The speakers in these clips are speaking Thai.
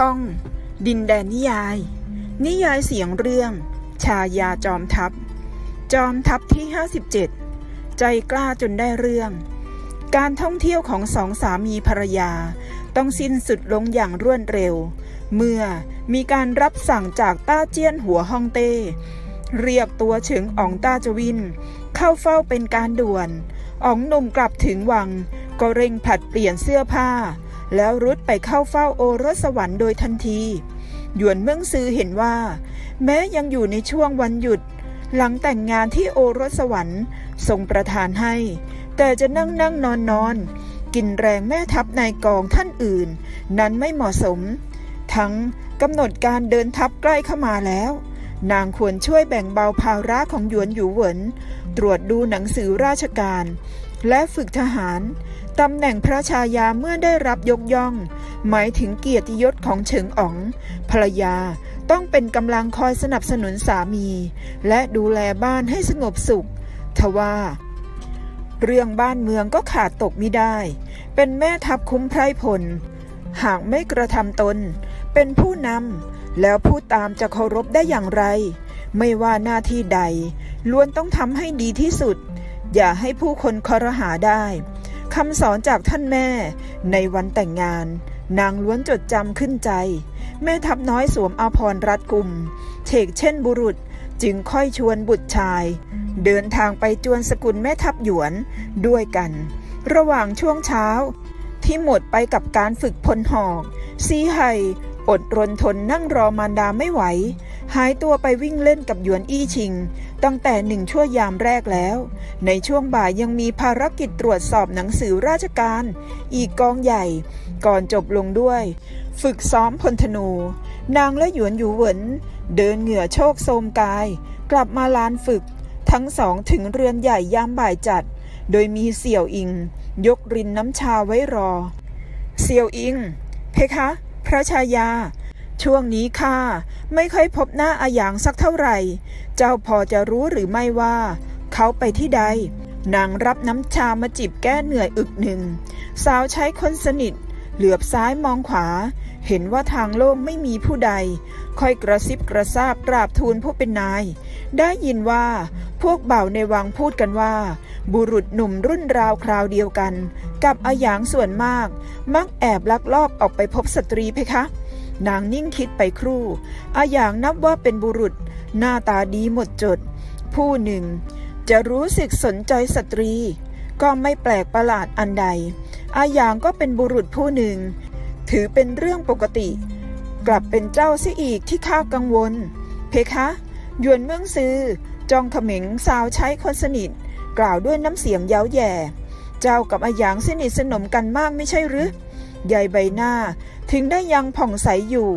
ช่อง ดินแดนนิยาย นิยายเสียงเรื่อง ชายาจอมทัพ จอมทัพที่ 57 ใจกล้าจนได้เรื่อง การท่องเที่ยวของสองสามีภรรยา ต้องสิ้นสุดลงอย่างรวดเร็ว เมื่อมีการรับสั่งจากต้าเจี้ยนหัวฮ่องเต้ เรียกตัวเฉิงอ๋องต้าจวิน เข้าเฝ้าเป็นการด่วนอ๋องหนุ่มกลับถึงวังก็เร่งผัดเปลี่ยนเสื้อผ้า แล้วรุดไปเข้าเฝ้าโอรสสวรรค์โดยทันที หยวนเมืองซือเห็นว่า แม้ยังอยู่ในช่วงวันหยุด หลังแต่งงานที่โอรสสวรรค์ทรงประทานให้ แต่จะนั่งนั่งนอนนอนกินแรงแม่ทัพนายกองท่านอื่น นั้นไม่เหมาะสม ทั้งกำหนดการเดินทัพใกล้เข้ามาแล้ว นางควรช่วยแบ่งเบาภาระของหยวนหยูเหวินตรวจดูหนังสือราชการ และฝึกทหารตำแหน่งพระชายาเมื่อได้รับยกย่อง หมายถึงเกียรติยศของเฉิงอ๋อง ภรรยาต้องเป็นกำลังคอยสนับสนุนสามี และดูแลบ้านให้สงบสุข ทว่า เรื่องบ้านเมืองก็ขาดตกไม่ได้ เป็นแม่ทัพคุ้มไพรพล หากไม่กระทำตน เป็นผู้นำแล้วผู้ตามจะเคารพได้อย่างไร ไม่ว่าหน้าที่ใดล้วนต้องทำให้ดีที่สุด อย่าให้ผู้คนคอรหาได้คำสอนจากท่านแม่ ในวันแต่งงาน นางล้วนจดจำขึ้นใจ แม่ทัพน้อยสวมอาภรณ์รัดกุมเฉกเช่นบุรุษจึงค่อยชวนบุตรชาย เดินทางไปจวนสกุลแม่ทัพหยวนด้วยกัน ระหว่างช่วงเช้า ที่หมดไปกับการฝึกพลหอกซีไห่อดรนทนนั่งรอมารดาไม่ไหว หายตัวไปวิ่งเล่นกับหยวนอี้ชิง ตั้งแต่หนึ่งชั่วยามแรกแล้ว ในช่วงบ่ายยังมีภารกิจตรวจสอบหนังสือราชการ อีกกองใหญ่ ก่อนจบลงด้วย ฝึกซ้อมพลธนู นางและหยวนหยูเหวินเดินเหงื่อโชกโทมกาย กลับมาลานฝึก ทั้งสองถึงเรือนใหญ่ยามบ่ายจัด โดยมีเสี่ยวอิง ยกรินน้ำชาไว้รอ เสี่ยวอิง เพคะ พระชายา ช่วงนี้ข้าไม่ค่อยพบหน้าอาหยางสักเท่าไหร่ เจ้าพอจะรู้หรือไม่ว่า เขาไปที่ใด นางรับน้ำชามาจิบแก้เหนื่อยอึกหนึ่ง สาวใช้คนสนิท เหลือบซ้ายมองขวา เห็นว่าทางโล่งไม่มีผู้ใด ค่อยกระซิบกระซาบกราบทูลผู้เป็นนาย ได้ยินว่าพวกเบ่าในวังพูดกันว่า บุรุษหนุ่มรุ่นราวคราวเดียวกัน กับอาหยางส่วนมาก มักแอบลักลอบออกไปพบสตรีเพคะ นางนิ่งคิดไปครู่ อาหยางนับว่าเป็นบุรุษ หน้าตาดีหมดจด ผู้หนึ่ง จะรู้สึกสนใจสตรี ก็ไม่แปลกประหลาดอันใด อาหยางก็เป็นบุรุษผู้หนึ่ง ถือเป็นเรื่องปกติ กลับเป็นเจ้าเสียอีกที่ข้ากังวล เพคะหยวนเมืองซือจองเขม็งสาวใช้คนสนิท กล่าวด้วยน้ำเสียงเย้าแย่ เจ้ากับอาหยางสนิทสนมกันมากไม่ใช่หรือ ใหญ่ใบหน้า ถึงได้ยังผ่องใสอยู่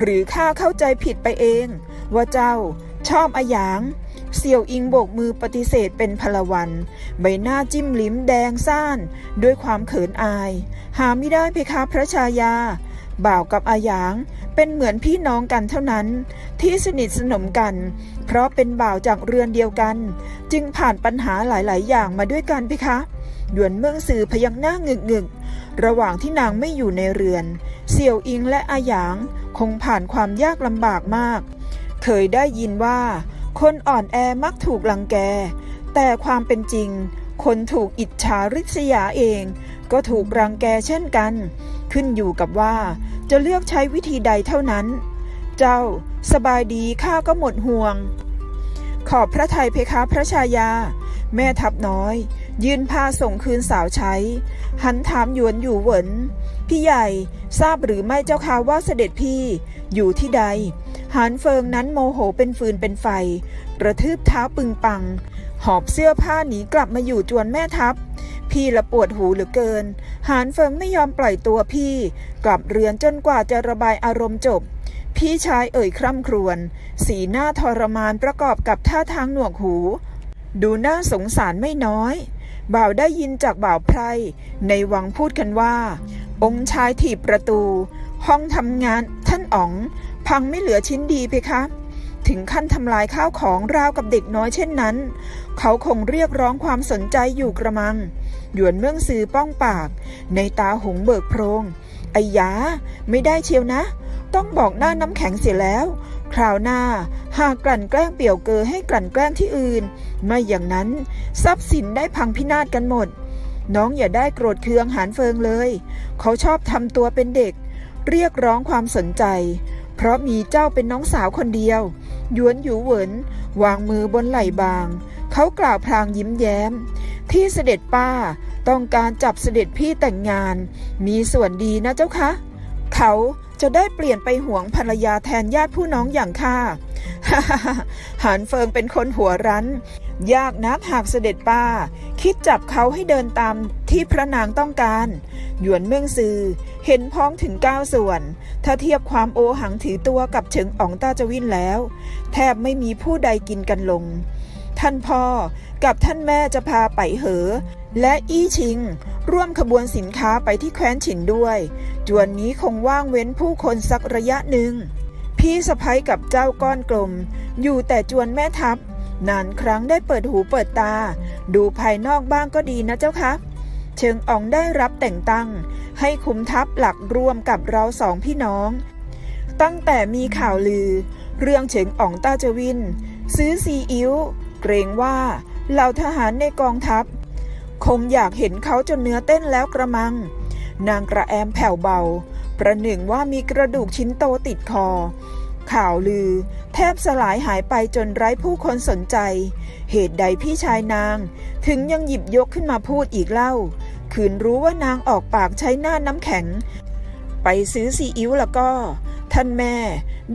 หรือข้าเข้าใจผิดไปเอง ว่าเจ้าชอบอาหยางเสี่ยวอิงโบกมือปฏิเสธเป็นพลวัน ใบหน้าจิ้มลิ้มแดงซ่าน ด้วยความเขินอาย หาไม่ได้เพคะพระชายา บ่าวกับอาหยางเป็นเหมือนพี่น้องกันเท่านั้น ที่สนิทสนมกัน เพราะเป็นบ่าวจากเรือนเดียวกัน จึงผ่านปัญหาหลาย ๆ อย่างมาด้วยกันเพคะ หยวนเมืองสื่อพยักหน้างึกงึก ระหว่างที่นางไม่อยู่ในเรือน เสี่ยวอิงและอาหยางคงผ่านความยากลำบากมาก เคยได้ยินว่า คนอ่อนแอมักถูกลังแก แต่ความเป็นจริง คนถูกอิจฉาริษยาเอง ก็ถูกรังแกเช่นกัน ขึ้นอยู่กับว่า จะเลือกใช้วิธีใดเท่านั้น เจ้า สบายดีข้าก็หมดห่วง ขอบพระทัยเพคะพระชายา แม่ทับน้อย ยืนพาส่งคืนสาวใช้ หันถามหยวนอยู่เหวินพี่ใหญ่ทราบหรือไม่เจ้าค่ะว่าเสด็จพี่อยู่ที่ใด หานเฟิงนั้นโมโหเป็นฟืนเป็นไฟ กระทืบเท้าปึงปัง หอบเสื้อผ้าหนีกลับมาอยู่จวนแม่ทัพ พี่ละปวดหูเหลือเกิน หานเฟิงไม่ยอมปล่อยตัวพี่ กลับเรือนจนกว่าจะระบายอารมณ์จบ พี่ชายเอ่ยคร่ำครวญ สีหน้าทรมานประกอบกับท่าทางหนวกหู ดูน่าสงสารไม่น้อย บ่าวได้ยินจากบ่าวไพรในวังพูดกันว่า องค์ชายถีบประตู ห้องทำงานท่านอ๋อง พังไม่เหลือชิ้นดีเพคะถึงขั้นทำลายข้าวของราวกับเด็กน้อยเช่นนั้น เขาคงเรียกร้องความสนใจอยู่กระมัง หยวนเมืองซือป้องปาก ในตาหงเบิกโพรงไอ้ยา ไม่ได้เชียวนะ ต้องบอกหน้าน้ำแข็งเสียแล้ว คราวหน้าหากกลั่นแกล้งเปี่ยวเกอให้กลั่นแกล้งที่อื่น ไม่อย่างนั้น ทรัพย์สินได้พังพินาศกันหมด น้องอย่าได้โกรธเคืองหานเฟิงเลย เขาชอบทำตัวเป็นเด็ก เรียกร้องความสนใจ เพราะมีเจ้าเป็นน้องสาวคนเดียว ยวนหยูเหวินวางมือบนไหล่บาง เขากล่าวพลางยิ้มแย้ม ที่เสด็จป้าต้องการจับเสด็จพี่แต่งงาน มีส่วนดีนะเจ้าคะ เขา จะได้เปลี่ยนไปห่วงภรรยาแทนญาติผู้น้องอย่างข้าหานเฟิงเป็นคนหัวรั้น ยากนักหากเสด็จป้า คิดจับเขาให้เดินตามที่พระนางต้องการ หยวนเมืองซือ เห็นพ้องถึงเก้าส่วน ถ้าเทียบความโอหังถือตัวกับเฉิงอ๋องต้าจวินแล้ว แทบไม่มีผู้ใดกินกันลง ท่านพ่อกับท่านแม่จะพาไปเหอ และอี้ชิง ร่วมขบวนสินค้าไปที่แคว้นฉินด้วย จวนนี้คงว่างเว้นผู้คนสักระยะหนึ่ง พี่สะพ้ยกับเจ้าก้อนกลม อยู่แต่จวนแม่ทัพ นานครั้งได้เปิดหูเปิดตา ดูภายนอกบ้างก็ดีนะเจ้าคะเชิงอองได้รับแต่งตั้ง ให้คุมทัพหลักร่วมกับเราสองพี่น้อง ตั้งแต่มีข่าวลือ เรื่องเฉิงอองต้าจวิน ซื้อซีอิ๊วเกรงว่าเหล่าทหารในกองทัพ คงอยากเห็นเขาจนเนื้อเต้นแล้วกระมัง นางกระแอมแผ่วเบา ประหนึ่งว่ามีกระดูกชิ้นโตติดคอ ข่าวลือ แทบสลายหายไปจนไร้ผู้คนสนใจ เหตุใดพี่ชายนาง ถึงยังหยิบยกขึ้นมาพูดอีกเล่า คืนรู้ว่านางออกปากใช้หน้าน้ำแข็ง ไปซื้อซีอิ๊วแล้วก็ ท่านแม่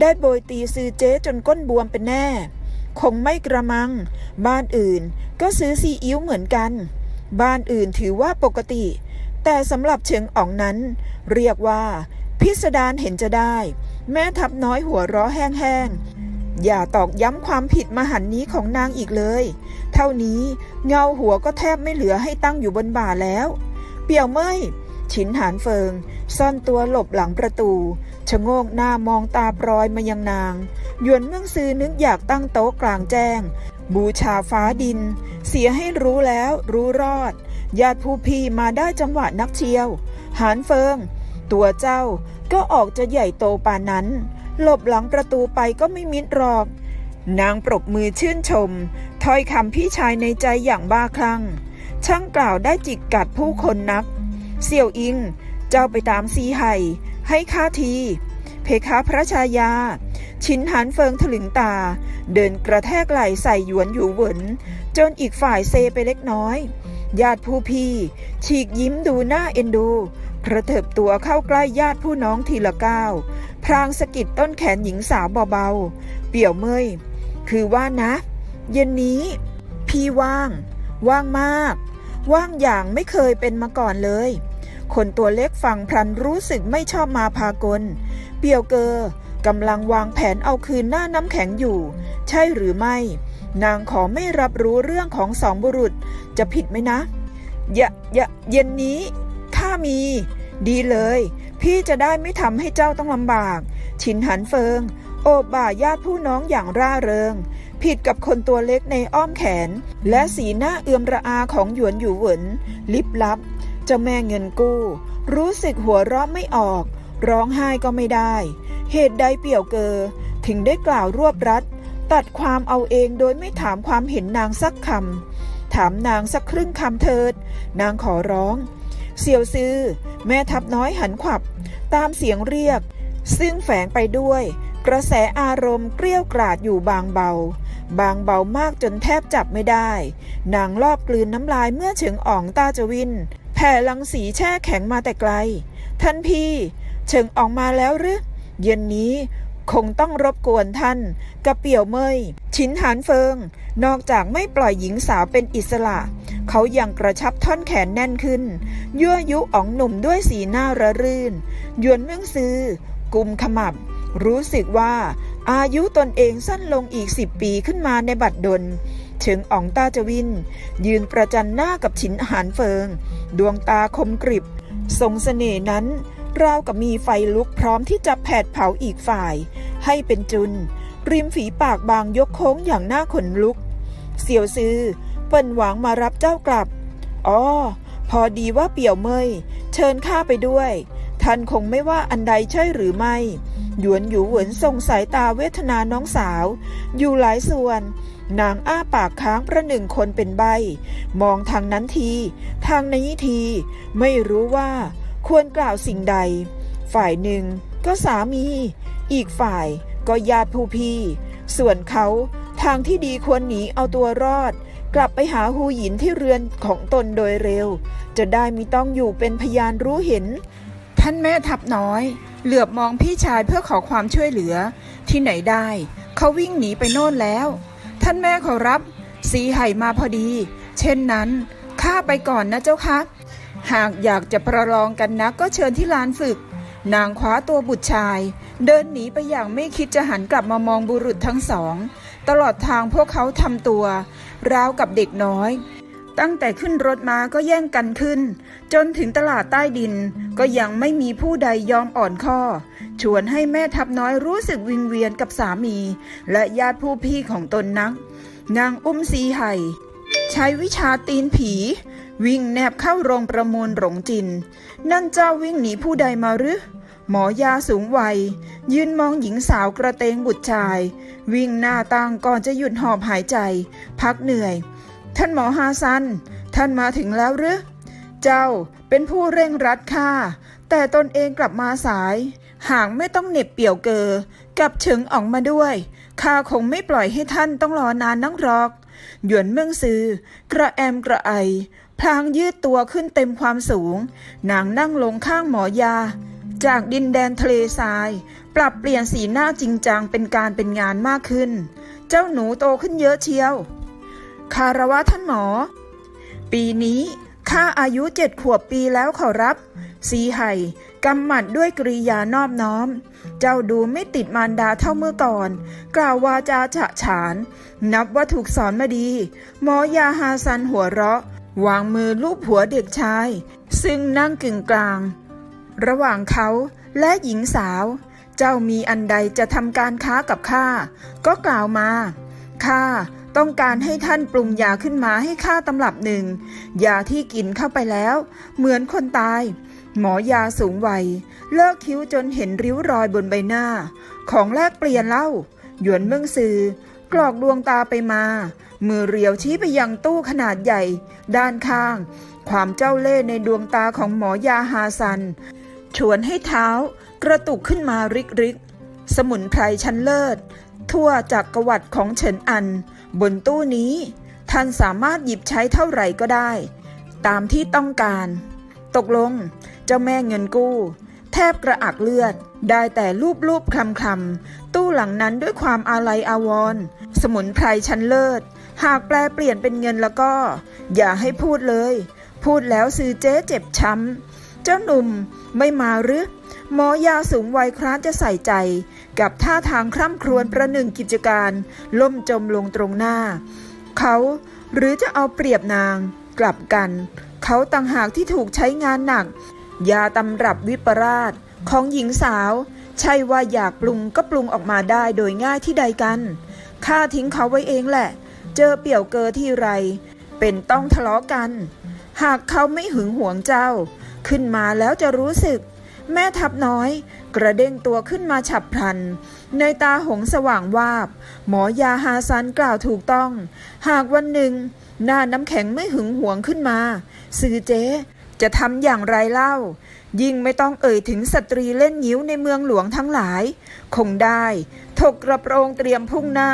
ได้โบยตีซื้อเจ๊จนก้นบวมเป็นแน่ คงไม่กระมัง บ้านอื่นก็ซื้อซีอิ๊วเหมือนกัน บ้านอื่นถือว่าปกติ แต่สำหรับเฉิงอ๋องนั้น เรียกว่า พิสดารเห็นจะได้ แม่ทับน้อยหัวเราะแห้งๆ อย่าตอกย้ำความผิดมหันนี้ของนางอีกเลย เท่านี้เงาหัวก็แทบไม่เหลือให้ตั้งอยู่บนบ่าแล้ว เปี่ยวเมย ฉินหานเฟิง ซ่อนตัวหลบหลังประตู ชะโงกหน้ามองตาปรอยมายังนาง หยวนเมืองซือนึกอยากตั้งโต๊ะกลางแจ้ง บูชาฟ้าดิน เสียให้รู้แล้วรู้รอด ญาติผู้พี่มาได้จังหวะนักเชียว หานเฟิง ตัวเจ้าก็ออกจะใหญ่โตปานนั้น หลบหลังประตูไปก็ไม่มิดหรอก นางปรบมือชื่นชม ถ้อยคำพี่ชายในใจอย่างบ้าคลั่งช่างกล่าวได้จิกกัดผู้คนนัก เสี่ยวอิง เจ้าไปตามซีไห่ให้ข้าที เพคะพระชายา ชินหันเฟิงถลึงตา เดินกระแทกไหล่ใส่หยวนอยู่เหวินจนอีกฝ่ายเซไปเล็กน้อย ญาติผู้พี่ ฉีกยิ้มดูหน้าเอ็นดูกระเถิบตัวเข้าใกล้ญาติผู้น้องทีละก้าวพรางสะกิดต้นแขนหญิงสาวเบาๆ เปี่ยวเมย คือว่านะ เย็นนี้ พี่ว่าง ว่างมาก ว่างอย่างไม่เคยเป็นมาก่อนเลย คนตัวเล็กฟังพลันรู้สึกไม่ชอบมาพากล เปียวเกอกำลังวางแผนเอาคืนหน้าน้ำแข็งอยู่ ใช่หรือไม่ นางขอไม่รับรู้เรื่องของสองบุรุษ จะผิดไหมนะย่าอย่าเย็นนี้ข้ามี ดีเลย พี่จะได้ไม่ทำให้เจ้าต้องลำบาก ชินหันเฟิง โอบบ่าญาติผู้น้องอย่างร่าเริง ผิดกับคนตัวเล็กในอ้อมแขน และสีหน้าเอื่อมระอาของหยวนอยู่เหวินลิบลับเจ้าแม่เงินกู้ รู้สึกหัวเราะไม่ออก ร้องไห้ก็ไม่ได้ เหตุใดเปี่ยวเกอ ถึงได้กล่าวรวบรัด ตัดความเอาเองโดยไม่ถามความเห็นนางสักคำถามนางสักครึ่งคำเถิด นางขอร้องเสี่ยวซื้อ แม่ทับน้อยหันขวับ ตามเสียงเรียก ซึ่งแฝงไปด้วย กระแสอารมณ์เกลี้ยวกราดอยู่บางเบา บางเบามากจนแทบจับไม่ได้ นางรอบกลืนน้ำลายเมื่อเฉิงอ่องตาจวิน แผ่ลังสีแช่แข็งมาแต่ไกล ท่านพี่ เฉิงอ่องมาแล้วหรือเย็นนี้คงต้องรบกวนท่านกระเปี่ยวเมยชินหานเฟิง นอกจากไม่ปล่อยหญิงสาวเป็นอิสระ เขายังกระชับท่อนแขนแน่นขึ้น ยั่วยุอ๋องหนุ่มด้วยสีหน้าระรื่น ยวนเมืองซือกุมขมับ รู้สึกว่าอายุตนเองสั้นลงอีกสิบปีขึ้นมาในบัดดลเฉิงอ๋องตาจวิน ยืนประจันหน้ากับฉินหานเฟิง ดวงตาคมกริบ ทรงเสน่ห์นั้น ราวกับมีไฟลุกพร้อมที่จะแผดเผาอีกฝ่าย ให้เป็นจุน ริมฝีปากบางยกโค้งอย่างหน้าขนลุก เสี่ยวซือเปิ้นหวังมารับเจ้ากลับ อ๋อ พอดีว่าเปี่ยวเมย เชิญข้าไปด้วย ท่านคงไม่ว่าอันใดใช่หรือไม่ หยวนหยูเหวินส่งสายตาเวทนาน้องสาว อยู่หลายส่วน นางอ้าปากค้างประหนึ่งคนเป็นใบ มองทางนั้นที ทางนี้ที ไม่รู้ว่า ควรกล่าวสิ่งใด ฝ่ายหนึ่งก็สามี อีกฝ่ายก็ญาติผู้พี่ ส่วนเขาทางที่ดีควรหนีเอาตัวรอด กลับไปหาฮูหยินที่เรือนของตนโดยเร็ว จะได้มิต้องอยู่เป็นพยานรู้เห็น ท่านแม่ทับน้อย เหลือบมองพี่ชายเพื่อขอความช่วยเหลือ ที่ไหนได้ เขาวิ่งหนีไปโน่นแล้ว ท่านแม่ขอรับ สีไห่มาพอดี เช่นนั้นข้าไปก่อนนะเจ้าคะหากอยากจะประลองกันนะก็เชิญที่ลานฝึก นางคว้าตัวบุตรชาย เดินหนีไปอย่างไม่คิดจะหันกลับมามองบุรุษทั้งสอง ตลอดทางพวกเขาทำตัว ราวกับเด็กน้อย ตั้งแต่ขึ้นรถมาก็แย่งกันขึ้น จนถึงตลาดใต้ดิน ก็ยังไม่มีผู้ใดยอมอ่อนข้อ ชวนให้แม่ทับน้อยรู้สึกวิงเวียนกับสามี และญาติผู้พี่ของตนนัก นางอุ้มซีไห่ใช้วิชาตีนผี วิ่งแนบเข้าโรงประมูลหลงจิน นั่นเจ้าวิ่งหนีผู้ใดมาหรือหมอยาสูงวัย ยืนมองหญิงสาวกระเตงบุตรชาย วิ่งหน้าตั้งก่อนจะหยุดหอบหายใจ พักเหนื่อย ท่านหมอฮาซัน ท่านมาถึงแล้วหรือ เจ้าเป็นผู้เร่งรัดค่ะแต่ตนเองกลับมาสาย หากไม่ต้องเหน็บเปี่ยวเกอกับเฉิงออกมาด้วยข้าคงไม่ปล่อยให้ท่านต้องรอนานนักหรอก หยวนเมืองซือกระแอมกระไอ พลางยืดตัวขึ้นเต็มความสูง นางนั่งลงข้างหมอยา จากดินแดนทะเลทราย ปรับเปลี่ยนสีหน้าจริงจังเป็นการเป็นงานมากขึ้น เจ้าหนูโตขึ้นเยอะเชียว คารวะท่านหมอ ปีนี้ข้าอายุเจ็ดขวบปีแล้วขอรับ สีไห่กำหมัดด้วยกริยานอบน้อม เจ้าดูไม่ติดมารดาเท่าเมื่อก่อน กล่าววาจาฉะฉาน นับว่าถูกสอนมาดี หมอยาฮาซันหัวเราะ วางมือลูบหัวเด็กชาย ซึ่งนั่งกึ่งกลาง ระหว่างเขาและหญิงสาว เจ้ามีอันใดจะทำการค้ากับข้า ก็กล่าวมา ข้า ต้องการให้ท่านปรุงยาขึ้นมาให้ข้าตำรับหนึ่งยาที่กินเข้าไปแล้ว เหมือนคนตาย หมอยาสูงวัย เลิกคิ้วจนเห็นริ้วรอยบนใบหน้า ของแลกเปลี่ยนเล่า หยวนเมืองซือกรอกดวงตาไปมา มือเรียวชี้ไปยังตู้ขนาดใหญ่ ด้านข้าง ความเจ้าเล่ห์ในดวงตาของหมอยาฮาซัน ชวนให้เท้ากระตุกขึ้นมาริกริกสมุนไพรชั้นเลิศ ทั่วจากกวัดของเฉินอัน บนตู้นี้ ท่านสามารถหยิบใช้เท่าไหร่ก็ได้ ตามที่ต้องการ ตกลง เจ้าแม่เงินกู้ แทบกระอักเลือด ได้แต่รูปรูปคลำคลำตู้หลังนั้นด้วยความอาลัยอาวรณ์สมุนไพรชั้นเลิศ หากแปลเปลี่ยนเป็นเงินแล้วก็ อย่าให้พูดเลย พูดแล้วซื้อเจ๊เจ็บช้ำ เจ้าหนุ่มไม่มาหรือ หมอยาสูงวัยคร้านจะใส่ใจ กับท่าทางคร่ำครวญประหนึ่งกิจการ ล่มจมลงตรงหน้า เขาหรือจะเอาเปรียบนางกลับกัน เขาต่างหากที่ถูกใช้งานหนัก ยาตำรับวิปราชของหญิงสาว ใช่ว่าอยากปรุงก็ปรุงออกมาได้โดยง่ายที่ใดกันข้าทิ้งเขาไว้เองแหละ เจอเปี่ยวเกอที่ไร เป็นต้องทะเลาะกัน หากเขาไม่หึงหวงเจ้า ขึ้นมาแล้วจะรู้สึก แม่ทับน้อย กระเด้งตัวขึ้นมาฉับพลัน ในตาหงสว่างวาบ หมอยาฮาซันกล่าวถูกต้อง หากวันหนึ่ง หน้าน้ำแข็งไม่หึงหวงขึ้นมาสื่อเจ๊จะทำอย่างไรเล่า ยิ่งไม่ต้องเอ่ยถึงสตรีเล่นยิ้วในเมืองหลวงทั้งหลาย คงได้ ถกกระโปรงเตรียมพุ่งหน้า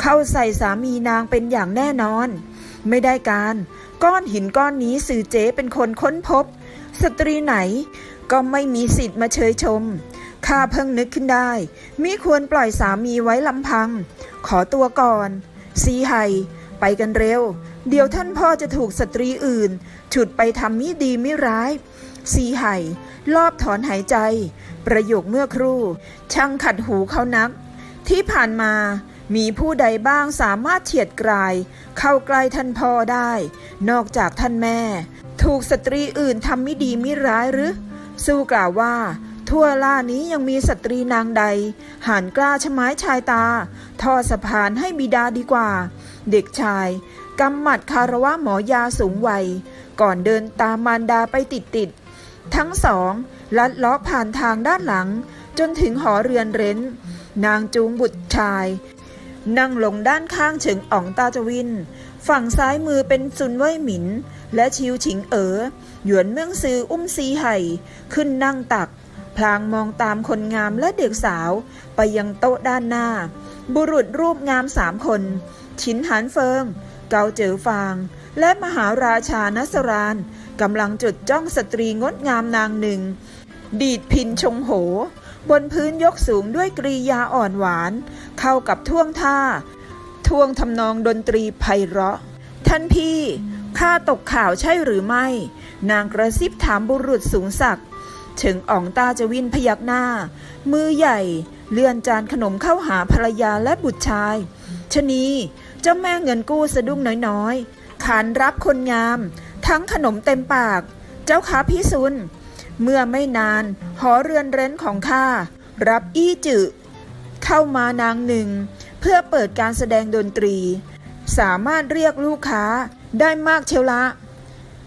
เข้าใส่สามีนางเป็นอย่างแน่นอน ไม่ได้การ ก้อนหินก้อนนี้สื่อเจ๊เป็นคนค้นพบ สตรีไหนก็ไม่มีสิทธิ์มาเชยชม ข้าเพิ่งนึกขึ้นได้ มิควรปล่อยสามีไว้ลำพัง ขอตัวก่อน ซีไฮไปกันเร็ว เดี๋ยวท่านพ่อจะถูกสตรีอื่น ฉุดไปทำมิดีมิร้าย ซีไห่รอบถอนหายใจ ประโยคเมื่อครู่ ช่างขัดหูเขานัก ที่ผ่านมา มีผู้ใดบ้างสามารถเฉียดกลาย เข้าใกล้ท่านพ่อได้ นอกจากท่านแม่ ถูกสตรีอื่นทำไม่ดีไมิร้ายหรือ สู้กล่าวว่า ทั่วล่านี้ยังมีสตรีนางใดหันกล้าชไม้ชายตา ทอสะพานให้บิดาดีกว่า เด็กชายกำหมัดคารวะหมอยาสูงวัย ก่อนเดินตามมารดาไปติดติดทั้งสองลัดเลาะผ่านทางด้านหลัง จนถึงหอเรือนเร้น นางจูงบุตรชาย นั่งลงด้านข้างเฉิงอ๋องตาจวิน ฝั่งซ้ายมือเป็นซุนเว่ยหมิน และชิวฉิงเอ๋อหยวนเมืองซืออุ้มซีไห่ ขึ้นนั่งตัก พลางมองตามคนงามและเด็กสาว ไปยังโต๊ะด้านหน้า บุรุษรูปงามสามคนชินหานเฟิง เกาเจ๋อฟาง และมหาราชานัสรานกำลังจดจ้องสตรีงดงามนางหนึ่ง ดีดพินชงโห บนพื้นยกสูงด้วยกริยาอ่อนหวาน เข้ากับท่วงท่า ท่วงทำนองดนตรีไพเราะ ท่านพี่ข้าตกข่าวใช่หรือไม่ นางกระซิบถามบุรุษสูงศักดิ์เฉิงอ่องตาจะวินพยักหน้า มือใหญ่เลื่อนจานขนมเข้าหาภรรยาและบุตรชายชะนีเจ้าแม่เงินกู้สะดุ้งน้อยๆขานรับคนงาม ทั้งขนมเต็มปาก เจ้าขาพิสุน เมื่อไม่นาน หอเรือนเร้นของข้ารับอี้จือเข้ามานางหนึ่ง เพื่อเปิดการแสดงดนตรี สามารถเรียกลูกค้าได้มากเชียวละ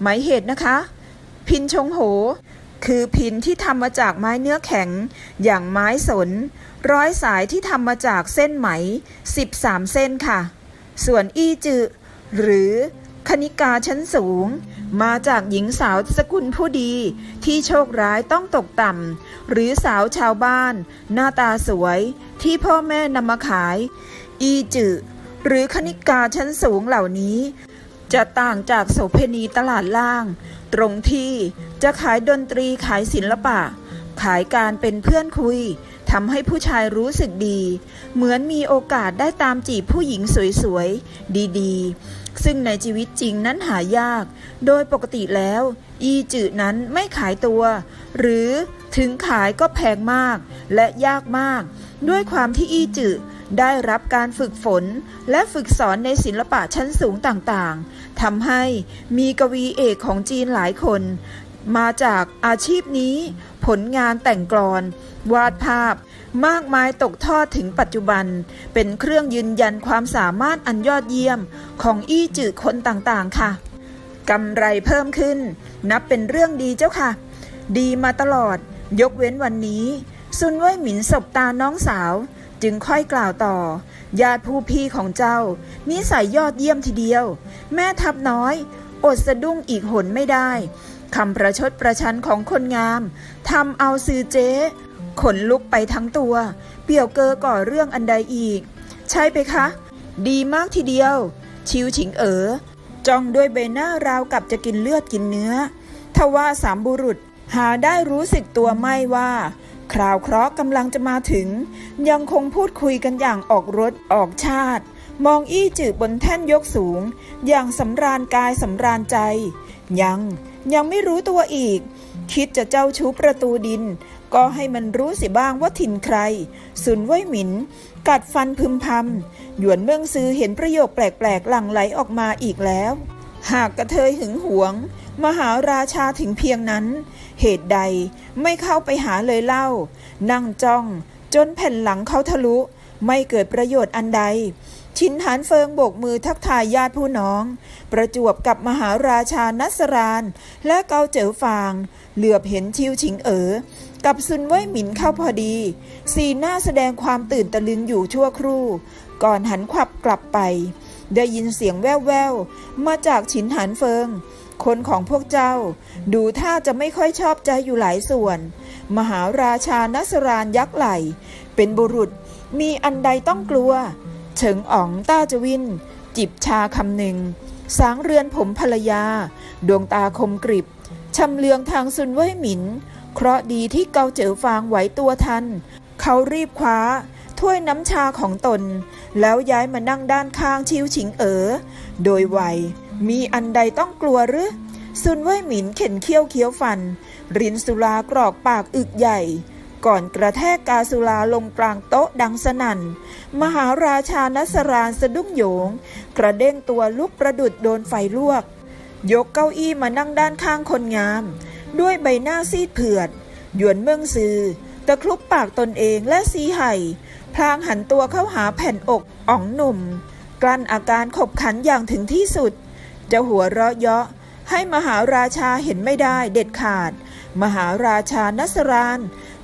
หมายเหตุนะคะ พินชงโห คือพินที่ทำมาจากไม้เนื้อแข็ง อย่างไม้สน ร้อยสายที่ทำมาจากเส้นไหม 13 เส้นค่ะ ส่วนอี้จือหรือคณิกาชั้นสูง มาจากหญิงสาวสกุลผู้ดีที่โชคร้ายต้องตกต่ำหรือสาวชาวบ้าน หน้าตาสวยที่พ่อแม่นำมาขาย อีจือหรือคณิกาชั้นสูงเหล่านี้ จะต่างจากโสเพณีตลาดล่าง ตรงที่จะขายดนตรีขายศิลปะ ขายการเป็นเพื่อนคุย ทำให้ผู้ชายรู้สึกดี เหมือนมีโอกาสได้ตามจีบผู้หญิงสวยๆ ดีๆ ซึ่งในชีวิตจริงนั้นหายาก โดยปกติแล้ว อีจือนั้นไม่ขายตัว หรือถึงขายก็แพงมากและยากมาก ด้วยความที่อีจือได้รับการฝึกฝนและฝึกสอนในศิลปะชั้นสูงต่างๆ ทำให้มีกวีเอกของจีนหลายคน มาจากอาชีพนี้ ผลงานแต่งกลอน วาดภาพ มากมายตกทอดถึงปัจจุบัน เป็นเครื่องยืนยันความสามารถอันยอดเยี่ยมของอี้จือคนต่างๆค่ะกำไรเพิ่มขึ้น นับเป็นเรื่องดีเจ้าค่ะ ดีมาตลอด ยกเว้นวันนี้ ซุนเว่ยหมินสบตาน้องสาว จึงค่อยกล่าวต่อ ญาติผู้พี่ของเจ้า นิสัยยอดเยี่ยมทีเดียว แม่ทับน้อย อดสะดุ้งอีกหนไม่ได้คำประชดประชันของคนงามทำเอาซือเจ๊ ขนลุกไปทั้งตัว เปี่ยวเกอก่อเรื่องอันใดอีก ใช่ไปคะ ดีมากทีเดียว ชิวฉิงเอ๋อจ้องด้วยใบหน้าราวกับจะกินเลือดกินเนื้อ ทว่าสามบุรุษหาได้รู้สึกตัวไม่ว่า คราวเคราะห์กำลังจะมาถึง ยังคงพูดคุยกันอย่างออกรถออกชาติ มองอี้จือบนแท่นยกสูง อย่างสำราญกายสำราญใจ ยังยังไม่รู้ตัวอีก คิดจะเจ้าชู้ประตูดิน ก็ให้มันรู้สิบ้างว่าถิ่นใคร สุนไว้หมิน กัดฟันพึมพำ หยวนเมืองซือเห็นประโยคแปลกๆ หลั่งไหลออกมาอีกแล้ว หากกระเทยหึงหวง มหาราชาถึงเพียงนั้น เหตุใดไม่เข้าไปหาเลยเล่า นั่งจ้อง จนแผ่นหลังเขาทะลุ ไม่เกิดประโยชน์อันใด ชินหานเฟิงโบกมือทักทายญาติผู้น้อง ประจวบกับมหาราชานัสราน และเกาเจ๋อฟาง เหลือบเห็นชิวฉิงเอ๋อกับซุนเว่ยหมินเข้าพอดี สีหน้าแสดงความตื่นตะลึงอยู่ชั่วครู่ ก่อนหันขวับกลับไป ได้ยินเสียงแว่วๆ มาจากฉินหานเฟิง คนของพวกเจ้า ดูท่าจะไม่ค่อยชอบใจอยู่หลายส่วน มหาราชานัสรานยักษ์ไหล เป็นบุรุษมีอันใดต้องกลัว ฉิงอ๋องต้าจวิน จิบชาคำหนึ่ง สางเรือนผมภรรยา ดวงตาคมกริบชำเลืองทางซุนเว่ยหมิน เคราะดีที่เกาเจ๋อฟางไหวตัวทัน เขารีบคว้า ถ้วยน้ำชาของตน แล้วย้ายมานั่งด้านข้างชิวฉิงเอ๋อ โดยไวมีอันใดต้องกลัวหรือซุนเว่ยหมินเข็นเคี้ยวเคี้ยวฟัน รินสุรากรอกปากอึกใหญ่ ก่อนกระแทกกาสุราลงกลางโต๊ะดังสนั่น มหาราชานัสรานสะดุ้งโยง กระเด้งตัวลุกประดุดโดนไฟลวก ยกเก้าอี้มานั่งด้านข้างคนงาม ด้วยใบหน้าซีดเผือด หยวนเมืองซือตะครุบปากตนเองและซีไห่พลางหันตัวเข้าหาแผ่นอกอ๋องหนุ่ม กลั้นอาการขบขันอย่างถึงที่สุด จะหัวเราะเยาะให้มหาราชาเห็นไม่ได้เด็ดขาด มหาราชานัสราน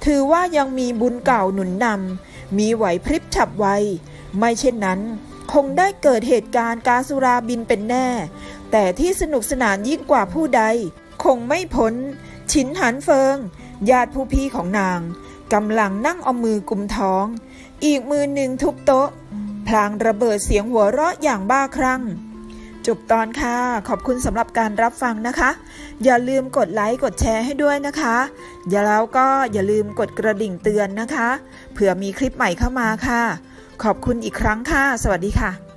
ถือว่ายังมีบุญเก่าหนุนนำมีไหวพริบฉับไว ไม่เช่นนั้นคงได้เกิดเหตุการณ์กาสุราบินเป็นแน่ แต่ที่สนุกสนานยิ่งกว่าผู้ใด คงไม่พ้น ฉินหันเฟิง ญาติผู้พี่ของนางกำลังนั่งเอามือกุมท้อง อีกมือหนึ่งทุบโต๊ะ พลางระเบิดเสียงหัวเราะอย่างบ้าคลั่ง จบตอนค่ะ ขอบคุณสำหรับการรับฟังนะคะ อย่าลืมกดไลค์กดแชร์ให้ด้วยนะคะ อย่าแล้วก็อย่าลืมกดกระดิ่งเตือนนะคะ เผื่อมีคลิปใหม่เข้ามาค่ะ ขอบคุณอีกครั้งค่ะ สวัสดีค่ะ